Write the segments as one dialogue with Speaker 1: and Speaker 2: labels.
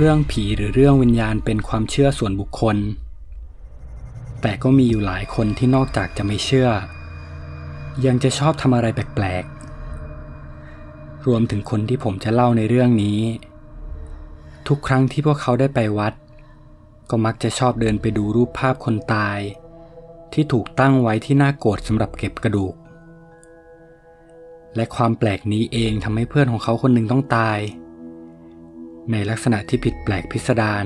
Speaker 1: เรื่องผีหรือเรื่องวิญญาณเป็นความเชื่อส่วนบุคคล แต่ก็มีอยู่หลายคนที่นอกจากจะไม่เชื่อ ยังจะชอบทำอะไรแปลกๆ รวมถึงคนที่ผมจะเล่าในเรื่องนี้ ทุกครั้งที่พวกเขาได้ไปวัด ก็มักจะชอบเดินไปดูรูปภาพคนตาย ที่ถูกตั้งไว้ที่หน้าโกรธสำหรับเก็บกระดูก และความแปลกนี้เองทำให้เพื่อนของเขาคนหนึ่งต้องตาย ในลักษณะที่ผิดแปลกพิสดาร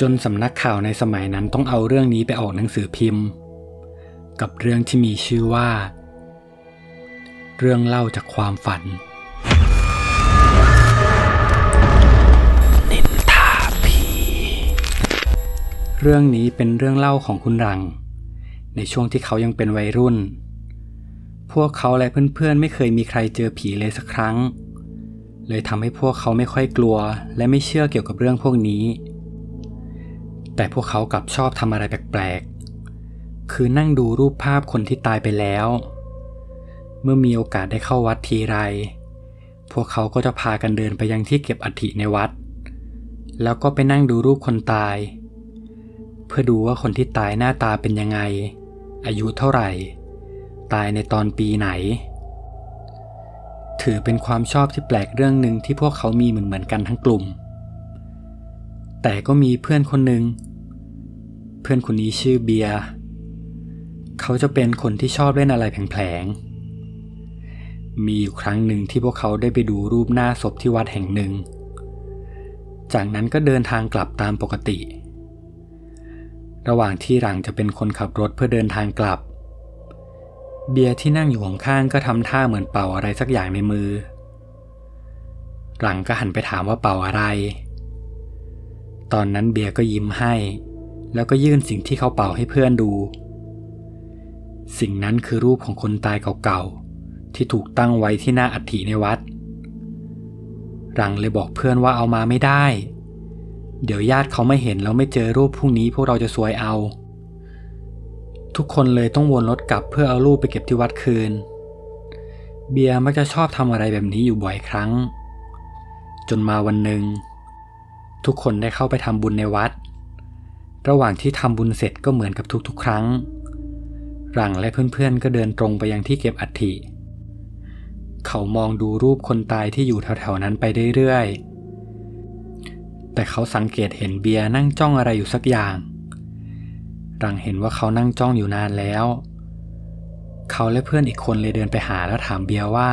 Speaker 1: จนสำนักข่าวในสมัยนั้นต้องเอาเรื่องนี้ไปออกหนังสือพิมพ์ กับเรื่องที่มีชื่อว่า เรื่องเล่าจากความฝันนินทาผีเรื่องนี้เป็นเรื่องเล่าของคุณรัง ในช่วงที่เขายังเป็นวัยรุ่น พวกเขาและเพื่อนๆไม่เคยมีใครเจอผีเลยสักครั้ง เลยทำให้พวกเขาไม่ค่อยกลัว และไม่เชื่อเกี่ยวกับเรื่องพวกนี้ แต่พวกเขากลับชอบทำอะไรแปลกๆ คือนั่งดูรูปภาพคนที่ตายไปแล้ว เมื่อมีโอกาสได้เข้าวัดทีไร พวกเขาก็จะพากันเดินไปยังที่เก็บอัฐิในวัด แล้วก็ไปนั่งดูรูปคนตาย เพื่อดูว่าคนที่ตายหน้าตาเป็นยังไง อายุเท่าไหร่ ตายในตอนปีไหน ถือเป็นความชอบที่แปลกเรื่องหนึ่งที่พวกเขามีเหมือนเหมือนๆกันทั้งกลุ่ม แต่ก็มีเพื่อนคนหนึ่ง เพื่อนคนนี้ชื่อเบียร์ เขาจะเป็นคนที่ชอบเล่นอะไรแผลงๆ มีอยู่ครั้งหนึ่งที่พวกเขาได้ไปดูรูปหน้าศพที่วัดแห่งหนึ่ง จากนั้นก็เดินทางกลับตามปกติ ระหว่างที่หลังจะเป็นคนขับรถเพื่อเดินทางกลับ เบียร์ที่นั่งอยู่ข้างๆก็ทำท่าเหมือนเป่าอะไรสักอย่างในมือ หลังก็หันไปถามว่าเป่าอะไร ตอนนั้นเบียร์ก็ยิ้มให้ แล้วก็ยื่นสิ่งที่เขาเป่าให้เพื่อนดู สิ่งนั้นคือรูปของคนตายเก่าๆ ที่ถูกตั้งไว้ที่หน้าอัฐิในวัด หลังเลยบอกเพื่อนว่าเอามาไม่ได้ เดี๋ยวญาติเขาไม่เห็นแล้วไม่เจอรูปพรุ่งนี้พวกเราจะซวยเอา ทุกคนเลยต้องวนรถกลับเพื่อเอารูปไปเก็บที่วัดคืน เบียร์มักจะชอบทำอะไรแบบนี้อยู่บ่อยครั้ง จนมาวันหนึ่ง ทุกคนได้เข้าไปทำบุญในวัด ระหว่างที่ทำบุญเสร็จก็เหมือนกับทุกๆ ครั้ง หลังและเพื่อนๆ ก็เดินตรงไปยังที่เก็บอัฐิ เขามองดูรูปคนตายที่อยู่แถวๆนั้นไปเรื่อยๆ แต่เขาสังเกตเห็นเบียร์นั่งจ้องอะไรอยู่สักอย่าง หลังเห็นว่าเขานั่งจ้องอยู่นานแล้ว เขาและเพื่อนอีกคนเลยเดินไปหาแล้วถามเบียร์ว่า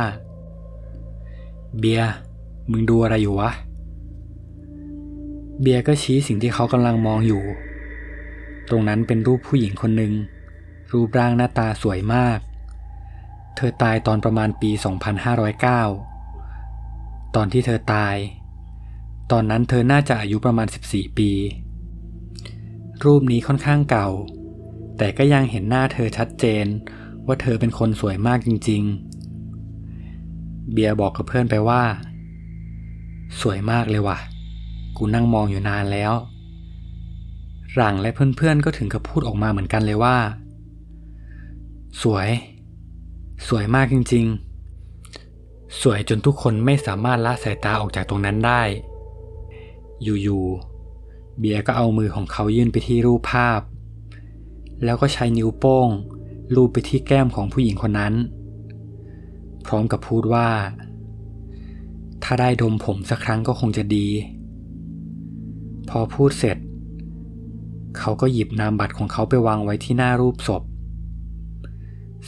Speaker 1: เบียร์มึงดูอะไรอยู่วะ เบียร์ก็ชี้สิ่งที่เขากำลังมองอยู่ ตรงนั้นเป็นรูปผู้หญิงคนหนึ่งรูปร่างหน้าตาสวยมาก เธอตายตอนประมาณปี 2509 ตอนที่เธอตาย ตอนนั้นเธอน่าจะอายุประมาณ 14 ปี รูปนี้ค่อนข้างเก่า แต่ก็ยังเห็นหน้าเธอชัดเจน ว่าเธอเป็นคนสวยมากจริง ๆ เบียร์บอกกับเพื่อนไปว่า สวยมากเลยว่ะ กูนั่งมองอยู่นานแล้ว หลังและเพื่อนๆก็ถึงกับพูดออกมาเหมือนกันเลยว่า สวย สวยมากจริง ๆ สวยจนทุกคนไม่สามารถละสายตาออกจากตรงนั้นได้ อยู่ๆ เบียร์ก็เอามือของเขายื่นไปที่รูปภาพ แล้วก็ใช้นิ้วโป้งลูบไปที่แก้มของผู้หญิงคนนั้น พร้อมกับพูดว่า ถ้าได้ดมผมสักครั้งก็คงจะดี พอพูดเสร็จ เขาก็หยิบนามบัตรของเขาไปวางไว้ที่หน้ารูปศพ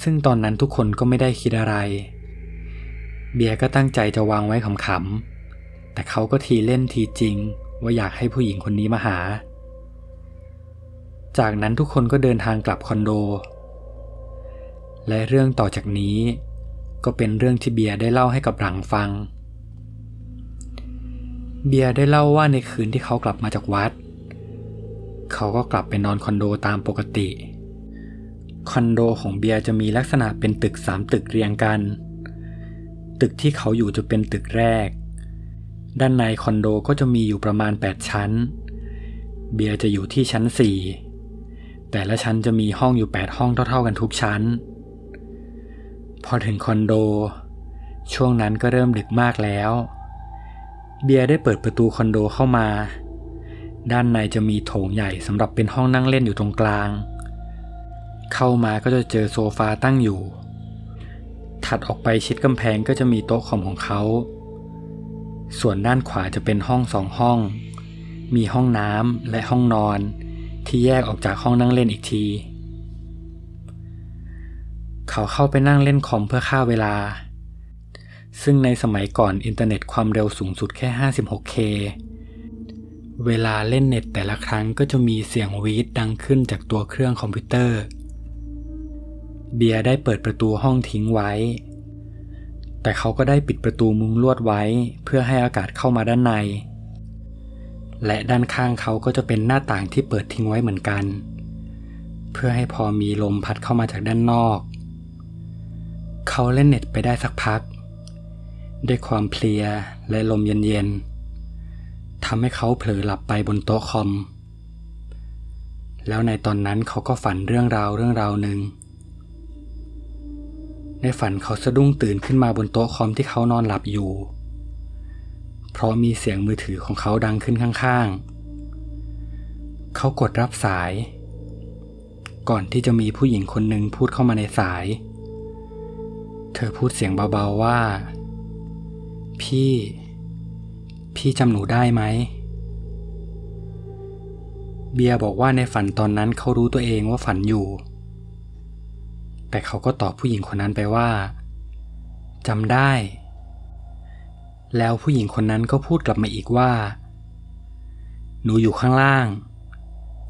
Speaker 1: ซึ่งตอนนั้นทุกคนก็ไม่ได้คิดอะไร เบียร์ก็ตั้งใจจะวางไว้ขำๆแต่เขาก็ทีเล่นทีจริง ว่าอยากให้ผู้หญิงคนนี้มาหา จากนั้นทุกคนก็เดินทางกลับคอนโด และเรื่องต่อจากนี้ ก็เป็นเรื่องที่เบียร์ได้เล่าให้กับหลังฟัง เบียร์ได้เล่าว่าในคืนที่เขากลับมาจากวัด เขาก็กลับไปนอนคอนโดตามปกติ คอนโดของเบียร์จะมีลักษณะเป็นตึกสามตึกเรียงกัน ตึกที่เขาอยู่จะเป็นตึกแรก ด้านในคอนโดก็จะมีอยู่ประมาณ 8 ชั้น เบียร์จะอยู่ที่ชั้น 4 แต่ละชั้นจะมีห้องอยู่ 8 ห้องเท่า ๆ กันทุกชั้น พอถึงคอนโด ช่วงนั้นก็เริ่มดึกมากแล้ว เบียร์ได้เปิดประตูคอนโดเข้ามา ด้านในจะมีโถงใหญ่สำหรับเป็นห้องนั่งเล่นอยู่ตรงกลาง เข้ามาก็จะเจอโซฟาตั้งอยู่ ถัดออกไปชิดกำแพงก็จะมีโต๊ะคอมของเขา ส่วนด้านขวาจะเป็นห้องสองห้อง มีห้องน้ำและห้องนอน ที่แยกออกจากห้องนั่งเล่นอีกที เขาเข้าไปนั่งเล่นคอมเพื่อฆ่าเวลา ซึ่งในสมัยก่อนอินเทอร์เน็ตความเร็วสูงสุดแค่ 56K เวลาเล่นเน็ตแต่ละครั้งก็จะมีเสียงวีดดังขึ้นจากตัวเครื่องคอมพิวเตอร์ เบียร์ได้เปิดประตูห้องทิ้งไว้ แต่เขาก็ได้ปิดประตูมุงลวดไว้ เพื่อให้อากาศเข้ามาด้านใน และด้านข้างเขาก็จะเป็นหน้าต่างที่เปิดทิ้งไว้เหมือนกัน เพื่อให้พอมีลมพัดเข้ามาจากด้านนอก เขาเล่นเน็ตไปได้สักพัก ด้วยความเพลียและลมเย็นๆทำให้เขาเผลอหลับไปบนโต๊ะคอม แล้วในตอนนั้นเขาก็ฝันเรื่องราวเรื่องราวหนึ่ง ในฝันเขาสะดุ้งตื่นขึ้นมาบนโต๊ะคอมที่เขานอนหลับอยู่ เพราะมีเสียงมือถือของเขาดังขึ้นข้างๆ เขากดรับสาย ก่อนที่จะมีผู้หญิงคนหนึ่งพูดเข้ามาในสาย เธอพูดเสียงเบาๆว่า พี่ พี่จำหนูได้ไหม เบียร์บอกว่าในฝันตอนนั้นเขารู้ตัวเองว่าฝันอยู่ แต่เขาก็ตอบผู้หญิงคนนั้นไปว่าจำได้ แล้วผู้หญิงคนนั้นก็พูดกลับมาอีกว่า หนูอยู่ข้างล่าง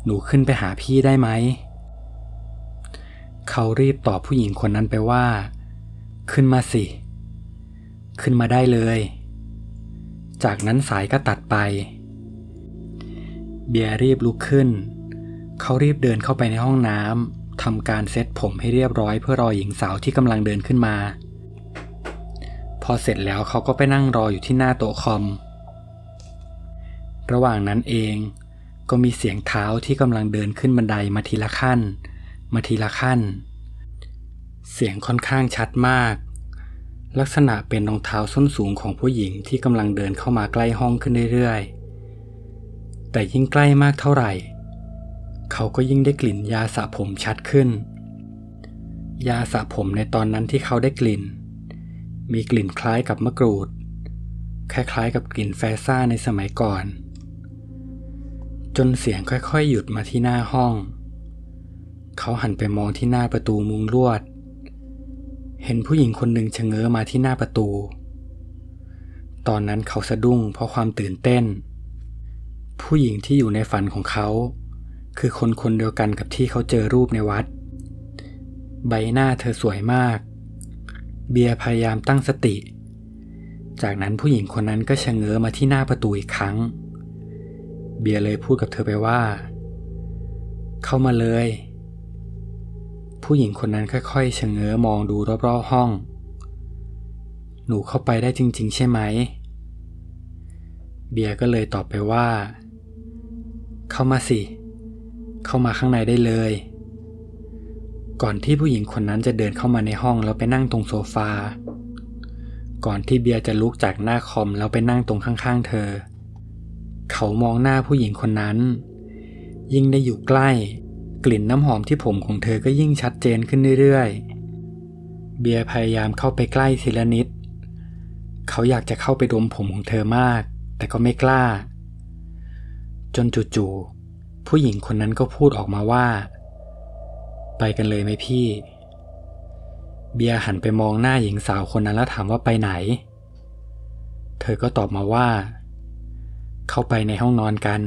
Speaker 1: หนูขึ้นไปหาพี่ได้ไหม เขารีบตอบผู้หญิงคนนั้นไปว่า ขึ้นมาสิ ขึ้นมาได้เลย จากนั้นสายก็ตัดไป เบียร์รีบลุกขึ้น เขารีบเดินเข้าไปในห้องน้ำ ทำการเซ็ตผมให้เรียบร้อยเพื่อรอหญิงสาวที่กำลังเดินขึ้นมา พอเสร็จแล้วเขาก็ไปนั่งรออยู่ที่หน้าโต๊ะคอม ระหว่างนั้นเองก็มีเสียงเท้าที่กำลังเดินขึ้นบันไดมาทีละขั้น มาทีละขั้น เสียงค่อนข้างชัดมาก ลักษณะเป็นรองเท้าส้นสูงของผู้หญิงที่กำลังเดินเข้ามาใกล้ห้องขึ้นเรื่อยๆ แต่ยิ่งใกล้มากเท่าไหร่ เขาก็ยิ่งได้กลิ่นยาสระผมชัดขึ้น ยาสระผมในตอนนั้นที่เขาได้กลิ่น มีกลิ่นคล้ายกับมะกรูด คล้ายๆกับกลิ่นแฟซ่าในสมัยก่อน จนเสียงค่อยๆ หยุดมาที่หน้าห้อง เขาหันไปมองที่หน้าประตูมุงลวด เห็นผู้หญิงคนหนึ่งชะเง้อมาที่หน้าประตู ตอนนั้นเขาสะดุ้งเพราะความตื่นเต้น ผู้หญิงที่อยู่ในฝันของเขา คือคนคนเดียวกันกับที่เขาเจอรูปในวัด ใบหน้าเธอสวยมาก เบียร์พยายามตั้งสติ จากนั้นผู้หญิงคนนั้นก็ชะเง้อมาที่หน้าประตูอีกครั้ง เบียร์เลยพูดกับเธอไปว่า เข้ามาเลย ผู้หญิงคนนั้นค่อยๆชะเง้อมองดูรอบๆห้อง หนูเข้าไปได้จริง ๆ ใช่ไหม เบียร์ก็เลยตอบไปว่า เข้ามาสิ เข้ามาข้างในได้เลย ก่อนที่ผู้หญิงคนนั้นจะเดินเข้ามาในห้องแล้วไปนั่งตรงโซฟา ก่อนที่เบียร์จะลุกจากหน้าคอมแล้วไปนั่งตรงข้างๆ เธอ เขามองหน้าผู้หญิงคนนั้น ยิ่งได้อยู่ใกล้ กลิ่นน้ำหอมที่ผมของเธอก็ยิ่งชัดเจนขึ้นเรื่อยๆ เบียร์พยายามเข้าไปใกล้ทีละนิด เขาอยากจะเข้าไปดมผมของเธอมาก แต่ก็ไม่กล้า จนจู่ๆ ผู้หญิงคนนั้นก็พูดออกมาว่า ไปกันเลยไหมพี่ เบียร์หันไปมองหน้าหญิงสาวคนนั้นแล้วถามว่าไปไหน เธอก็ตอบมาว่า เข้าไปในห้องนอนกัน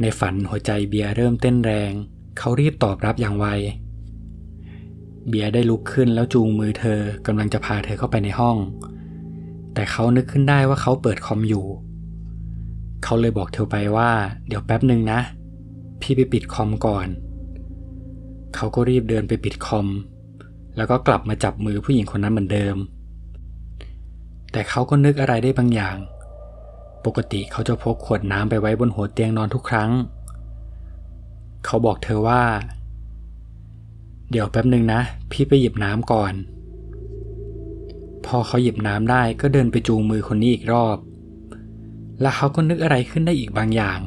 Speaker 1: ในฝันหัวใจเบียร์เริ่มเต้นแรง เขารีบตอบรับอย่างไว เบียร์ได้ลุกขึ้นแล้วจูงมือเธอกำลังจะพาเธอเข้าไปในห้อง แต่เขานึกขึ้นได้ว่าเขาเปิดคอมอยู่ เขาเลยบอกเธอไปว่า เดี๋ยวแป๊บหนึ่งนะ พี่ไปปิดคอมก่อน เขาก็รีบเดินไปปิดคอม แล้วก็กลับมาจับมือผู้หญิงคนนั้นเหมือนเดิม แต่เขาก็นึกอะไรได้บางอย่าง ปกติเขาจะพกขวดน้ำไปไว้บนหัวเตียงนอนทุกครั้ง เขาบอกเธอว่า เดี๋ยวแป๊บหนึ่งนะ พี่ไปหยิบน้ำก่อน พอเขาหยิบน้ำได้ก็เดินไปจูงมือคนนี้อีกรอบ แล้วเขาก็นึกอะไรขึ้นได้อีกบางอย่าง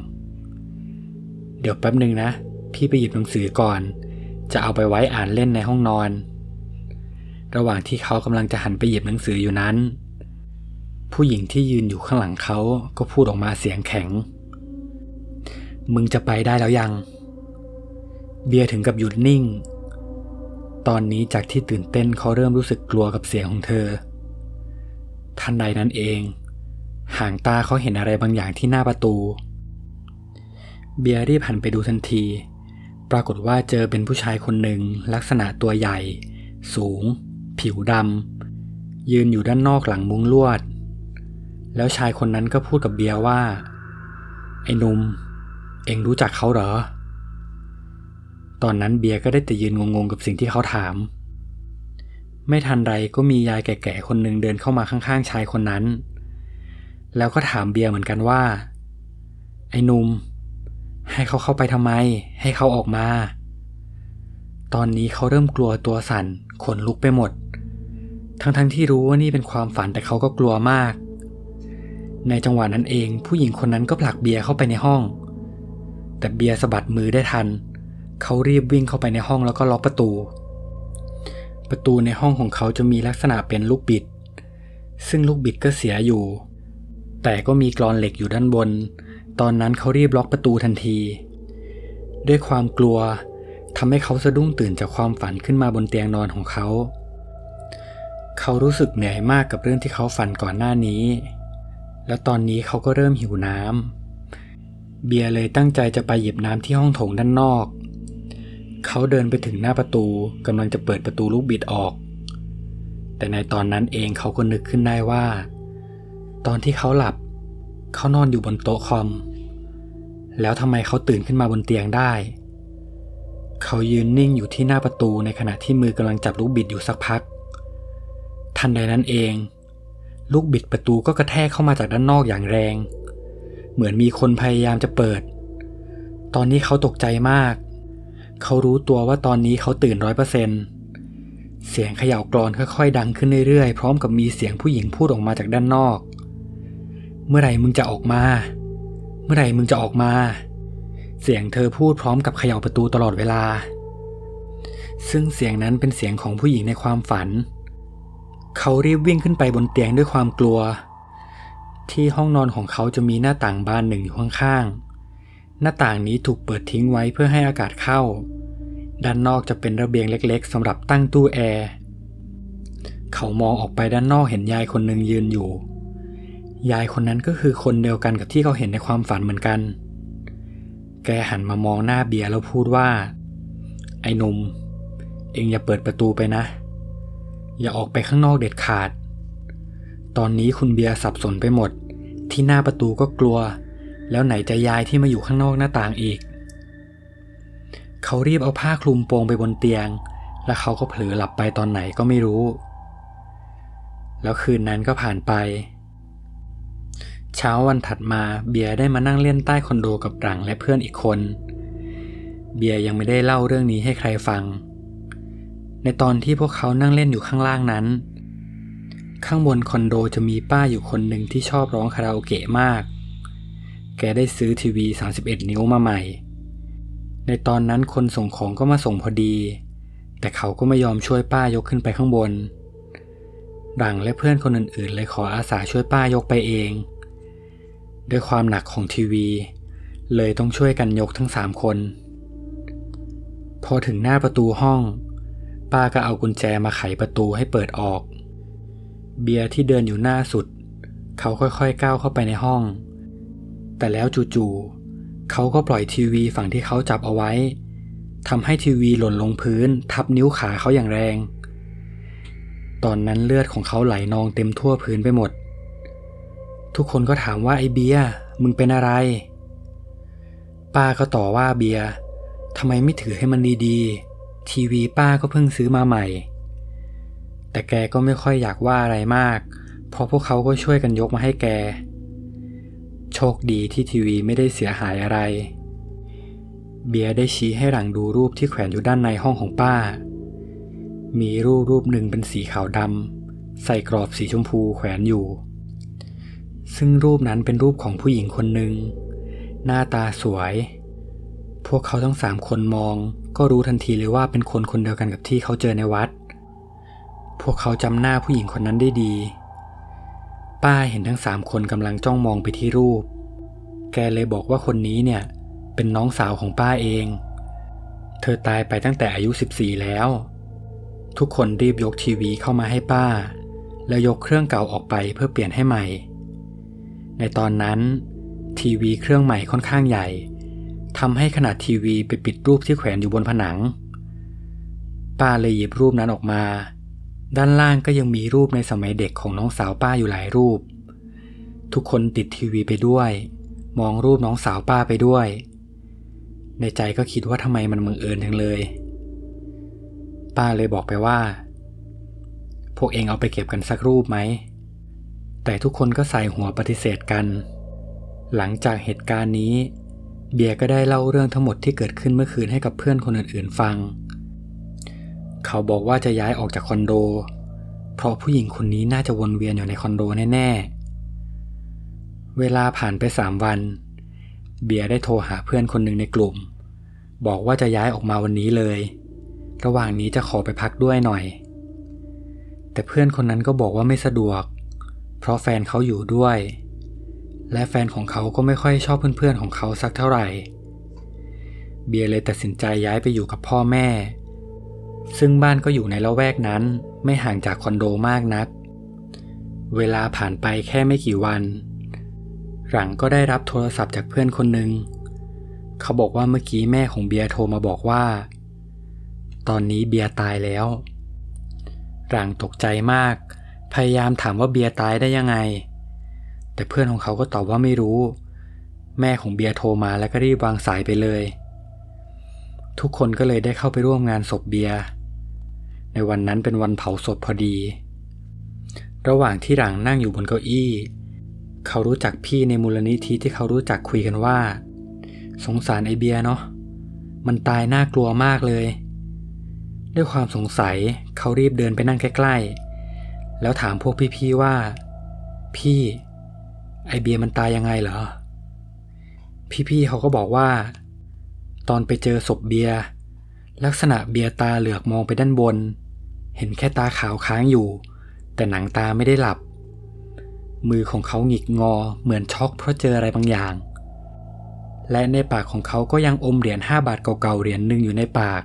Speaker 1: เดี๋ยวแป๊บหนึ่งนะ พี่ไปหยิบหนังสือก่อน จะเอาไปไว้อ่านเล่นในห้องนอน ระหว่างที่เขากำลังจะหันไปหยิบหนังสืออยู่นั้น ผู้หญิงที่ยืนอยู่ข้างหลังเขาก็พูดออกมาเสียงแข็ง มึงจะไปได้แล้วยัง เบียร์ถึงกับหยุดนิ่ง ตอนนี้จากที่ตื่นเต้นเขาเริ่มรู้สึกกลัวกับเสียงของเธอ ทันใดนั้นเอง ห่างตาเขาเห็นอะไรบางอย่างที่หน้าประตู เบียร์รีบหันไปดูทันที ปรากฏว่าเจอเป็นผู้ชายคนหนึ่งลักษณะตัวใหญ่ สูง ผิวดำยืนอยู่ด้านนอกหลังมุ้งลวด แล้วชายคนนั้นก็พูดกับเบียร์ว่า ไอ้นุ่ม เอ็งรู้จักเขาเหรอ ตอนนั้นเบียร์ก็ได้แต่ยืนงงๆกับสิ่งที่เขาถาม ไม่ทันไรก็มียายแก่ๆคนหนึ่งเดินเข้ามาข้างๆชายคนนั้น แล้วก็ถามเบียร์เหมือนกันว่า ไอ้นุ่มให้เขาเข้าไปทำไม ให้เขาออกมา ตอนนี้เขาเริ่มกลัวตัวสั่นขนลุกไปหมด ทั้งๆทที่รู้ว่านี่เป็นความฝันแต่เขาก็กลัวมาก ในจังหวะนั้นเอง ผู้หญิงคนนั้นก็ผลักเบียร์เข้าไปในห้อง แต่เบียร์สะบัดมือได้ทัน เขารีบวิ่งเข้าไปในห้องแล้วก็ล็อกประตู ประตูในห้องของเขาจะมีลักษณะเป็นลูกบิด ซึ่งลูกบิดก็เสียอยู่ แต่ก็มีกรอนเหล็กอยู่ด้านบน ตอนนั้นเขารีบล็อกประตูทันที ด้วยความกลัวทำให้เขาสะดุ้งตื่นจากความฝันขึ้นมาบนเตียงนอนของเขา เขารู้สึกเหนื่อยมากกับเรื่องที่เขาฝันก่อนหน้านี้ แล้วตอนนี้เขาก็เริ่มหิวน้ำเบียร์เลยตั้งใจจะไปหยิบน้ำที่ห้องโถงด้านนอก เขาเดินไปถึงหน้าประตูกำลังจะเปิดประตูลูกบิดออก แต่ในตอนนั้นเองเขาก็นึกขึ้นได้ว่า ตอนที่เขาหลับ เขานอนอยู่บนโต๊ะคอม แล้วทำไมเขาตื่นขึ้นมาบนเตียงได้ เขายืนนิ่งอยู่ที่หน้าประตูในขณะที่มือกำลังจับลูกบิดอยู่สักพัก ทันใดนั้นเอง ลูกบิดประตูก็กระแทกเข้ามาจากด้านนอกอย่างแรง เหมือนมีคนพยายามจะเปิด ตอนนี้เขาตกใจมาก เขารู้ตัวว่าตอนนี้เขาตื่นร้อยเปอร์เซ็นเสียงเขย่ากรอนค่อยๆ ดังขึ้นเรื่อยๆ พร้อมกับมีเสียงผู้หญิงพูดออกมาจากด้านนอก เมื่อไหร่มึงจะออกมา เมื่อไหร่มึงจะออกมา เสียงเธอพูดพร้อมกับเขย่าประตูตลอดเวลา ซึ่งเสียงนั้นเป็นเสียงของผู้หญิงในความฝัน เขารีบวิ่งขึ้นไปบนเตียงด้วยความกลัว ที่ห้องนอนของเขาจะมีหน้าต่างบานหนึ่งอยู่ข้างๆ หน้าต่างนี้ถูกเปิดทิ้งไว้เพื่อให้อากาศเข้า ด้านนอกจะเป็นระเบียงเล็กๆสำหรับตั้งตู้แอร์ เขามองออกไปด้านนอกเห็นยายคนหนึ่งยืนอยู่ ยายคนนั้นก็คือคนเดียวกันกับที่เขาเห็นในความฝันเหมือนกัน แกหันมามองหน้าเบียร์แล้วพูดว่า ไอ้นุ่มเองอย่าเปิดประตูไปนะ อย่าออกไปข้างนอกเด็ดขาด ตอนนี้คุณเบียร์สับสนไปหมด ที่หน้าประตูก็กลัว แล้วไหนจะยายที่มาอยู่ข้างนอกหน้าต่างอีก เขารีบเอาผ้าคลุมโปงไปบนเตียง แล้วเขาก็เผลอหลับไปตอนไหนก็ไม่รู้ แล้วคืนนั้นก็ผ่านไป เช้าวันถัดมาเบียร์ได้มานั่งเล่นใต้คอนโดกับหลังและเพื่อนอีกคน เบียร์ยังไม่ได้เล่าเรื่องนี้ให้ใครฟัง ในตอนที่พวกเขานั่งเล่นอยู่ข้างล่างนั้น ข้างบนคอนโดจะมีป้าอยู่คนหนึ่งที่ชอบร้องคาราโอเกะมาก แกได้ซื้อทีวี 31 นิ้วมาใหม่ ในตอนนั้นคนส่งของก็มาส่งพอดี แต่เขาก็ไม่ยอมช่วยป้ายกขึ้นไปข้างบนดังและเพื่อนคนอื่นๆ เลยขออาสาช่วยป้ายกไปเอง ด้วยความหนักของทีวี เลยต้องช่วยกันยกทั้งสามคน พอถึงหน้าประตูห้อง ป้าก็เอากุญแจมาไขประตูให้เปิดออก เบียร์ที่เดินอยู่หน้าสุด เขาค่อยๆก้าวเข้าไปในห้อง แต่แล้วจู่ๆเขาก็ปล่อยทีวีฝั่งที่เขาจับเอาไว้ทำให้ทีวีหล่นลงพื้น ทับนิ้วขาเขาอย่างแรง ตอนนั้นเลือดของเขาไหลนองเต็มทั่วพื้นไปหมด ทุกคนก็ถามว่าไอ้เบียมึงเป็นอะไร ป้าก็ต่อว่าเบียทำไมไม่ถือให้มันดีๆ ทีวีป้าก็เพิ่งซื้อมาใหม่ แต่แกก็ไม่ค่อยอยากว่าอะไรมาก เพราะพวกเขาก็ช่วยกันยกมาให้แก โชคดีที่ทีวีไม่ได้เสียหายอะไร เบียร์ได้ชี้ให้หลังดูรูปที่แขวนอยู่ด้านในห้องของป้า มีรูปรูปหนึ่งเป็นสีขาวดำใส่กรอบสีชมพูแขวนอยู่ ซึ่งรูปนั้นเป็นรูปของผู้หญิงคนหนึ่ง หน้าตาสวย พวกเขาทั้งสามคนมอง ก็รู้ทันทีเลยว่าเป็นคนคนเดียวกันกับที่เขาเจอในวัด พวกเขาจำหน้าผู้หญิงคนนั้นได้ดี ป้าเห็นทั้งสามคนกำลังจ้องมองไปที่รูป แกเลยบอกว่าคนนี้เนี่ย เป็นน้องสาวของป้าเอง เธอตายไปตั้งแต่อายุ 14 แล้ว ทุกคนรีบยกทีวีเข้ามาให้ป้า แล้วยกเครื่องเก่าออกไปเพื่อเปลี่ยนให้ใหม่ ในตอนนั้น ทีวีเครื่องใหม่ค่อนข้างใหญ่ทำให้ขนาดทีวีไปปิดรูปที่แขวนอยู่บนผนัง ป้าเลยหยิบรูปนั้นออกมา ด้านล่างก็ยังมีรูปในสมัยเด็กของน้องสาวป้าอยู่หลายรูป ทุกคนติดทีวีไปด้วย มองรูปน้องสาวป้าไปด้วย ในใจก็คิดว่าทำไมมันบังเอิญจังเลย ป้าเลยบอกไปว่า พวกเองเอาไปเก็บกันสักรูปไหม แต่ทุกคนก็ใส่หัวปฏิเสธกัน หลังจากเหตุการณ์นี้ เบียร์ก็ได้เล่าเรื่องทั้งหมดที่เกิดขึ้นเมื่อคืนให้กับเพื่อนคนอื่นๆฟัง เขาบอกว่าจะย้ายออกจากคอนโด เพราะผู้หญิงคนนี้น่าจะวนเวียนอยู่ในคอนโดแน่ๆ เวลาผ่านไปสามวัน เบียร์ได้โทรหาเพื่อนคนหนึ่งในกลุ่ม บอกว่าจะย้ายออกมาวันนี้เลย ระหว่างนี้จะขอไปพักด้วยหน่อย แต่เพื่อนคนนั้นก็บอกว่าไม่สะดวก เพราะแฟนเขาอยู่ด้วย และแฟนของเขาก็ไม่ค่อยชอบเพื่อนๆของเขาสักเท่าไหร่ เบียร์เลยตัดสินใจย้ายไปอยู่กับพ่อแม่ ซึ่งบ้านก็อยู่ในละแวกนั้นไม่ห่างจากคอนโดมากนัก เวลาผ่านไปแค่ไม่กี่วัน หลังก็ได้รับโทรศัพท์จากเพื่อนคนหนึ่งเขาบอกว่าเมื่อกี้แม่ของเบียร์โทรมาบอกว่า ตอนนี้เบียร์ตายแล้วหลังตกใจมาก พยายามถามว่าเบียร์ตายได้ยังไง แต่เพื่อนของเขาก็ตอบว่าไม่รู้ แม่ของเบียร์โทรมาแล้วก็รีบวางสายไปเลย ทุกคนก็เลยได้เข้าไปร่วมงานศพเบียร์ในวันนั้นเป็นวันเผาศพพอดี ระหว่างที่หลังนั่งอยู่บนเก้าอี้ เขารู้จักพี่ในมูลนิธิที่เขารู้จักคุยกันว่า สงสารไอเบียเนาะมันตายน่ากลัวมากเลย ด้วยความสงสัยเขารีบเดินไปนั่งใกล้ๆ แล้วถามพวกพี่ๆว่า พี่ ไอเบียร์มันตายยังไงเหรอ พี่ๆเขาก็บอกว่า ตอนไปเจอศพเบียร์ลักษณะเบียร์ตาเหลือกมองไปด้านบน เห็นแค่ตาขาวค้างอยู่ แต่หนังตาไม่ได้หลับ มือของเขาหงิกงอเหมือนช็อกเพราะเจออะไรบางอย่าง และในปากของเขาก็ยังอมเหรียญ5บาทเก่าๆเหรียญหนึ่งอยู่ในปาก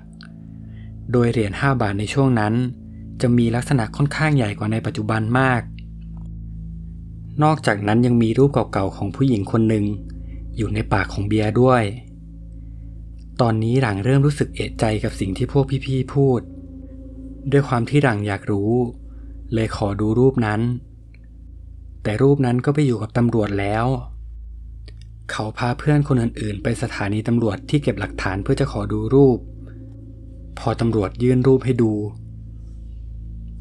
Speaker 1: โดยเหรียญ5บาทในช่วงนั้น จะมีลักษณะค่อนข้างใหญ่กว่าในปัจจุบันมาก นอกจากนั้นยังมีรูปเก่าๆของผู้หญิงคนหนึ่งอยู่ในปากของเบียร์ด้วย ตอนนี้หลังเริ่มรู้สึกเอะใจกับสิ่งที่พวกพี่ๆพูด ด้วยความที่หลังอยากรู้ เลยขอดูรูปนั้น แต่รูปนั้นก็ไปอยู่กับตำรวจแล้ว เขาพาเพื่อนคนอื่นๆ ไปสถานีตำรวจที่เก็บหลักฐานเพื่อจะขอดูรูป พอตำรวจยื่นรูปให้ดู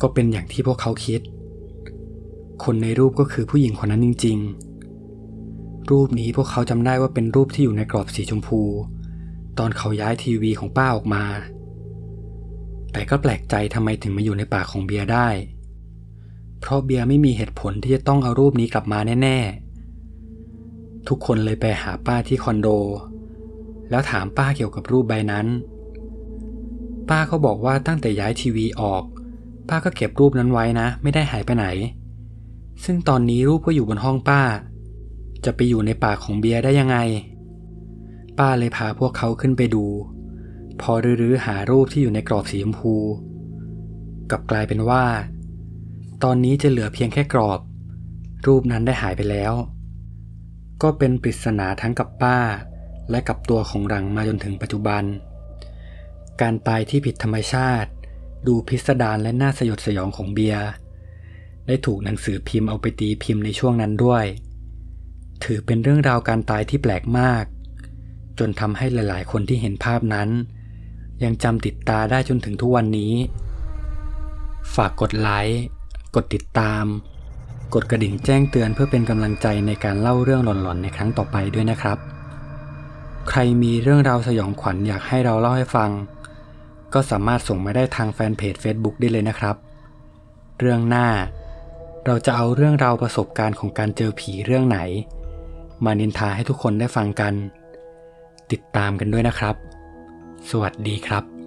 Speaker 1: ก็เป็นอย่างที่พวกเขาคิด คนในรูปก็คือผู้หญิงคนนั้นจริง ๆ รูปนี้พวกเขาจำได้ว่าเป็นรูปที่อยู่ในกรอบสีชมพู ตอนเขาย้ายทีวีของป้าออกมา แต่ก็แปลกใจทำไมถึงมาอยู่ในปากของเบียร์ได้ เพราะเบียร์ไม่มีเหตุผลที่จะต้องเอารูปนี้กลับมาแน่ ๆ ทุกคนเลยไปหาป้าที่คอนโด แล้วถามป้าเกี่ยวกับรูปใบนั้นป้าก็บอกว่าตั้งแต่ย้ายทีวีออก ป้าก็เก็บรูปนั้นไว้นะ ไม่ได้หายไปไหน ซึ่งตอนนี้รูปก็อยู่บนห้องป้า จะไปอยู่ในปากของเบียร์ได้ยังไง ป้าเลยพาพวกเขาขึ้นไปดู พอรื้อหารูปที่อยู่ในกรอบสีชมพูกลับกลายเป็นว่า ตอนนี้จะเหลือเพียงแค่กรอบ รูปนั้นได้หายไปแล้ว ก็เป็นปริศนาทั้งกับป้า และกับตัวของหลังมาจนถึงปัจจุบัน การตายที่ผิดธรรมชาติ ดูพิสดารและน่าสยดสยองของเบียร์ได้ถูกหนังสือพิมพ์เอาไปตีพิมพ์ในช่วงนั้นด้วย ถือเป็นเรื่องราวการตายที่แปลกมาก จนทำให้หลาย ๆ คนที่เห็นภาพนั้น ยังจำติดตาได้จนถึงทุกวันนี้ ฝากกดไลค์กดติดตาม กดกระดิ่งแจ้งเตือนเพื่อเป็นกำลังใจในการเล่าเรื่องหลอนๆในครั้งต่อไปด้วยนะครับ ใครมีเรื่องราวสยองขวัญอยากให้เราเล่าให้ฟัง ก็สามารถส่งมาได้ทางแฟนเพจ Facebook ได้เลยนะครับ เรื่องหน้า เราจะเอาเรื่องราวประสบการณ์ของการเจอผีเรื่องไหน มานินทาให้ทุกคนได้ฟังกัน ติดตามกันด้วยนะครับ สวัสดีครับ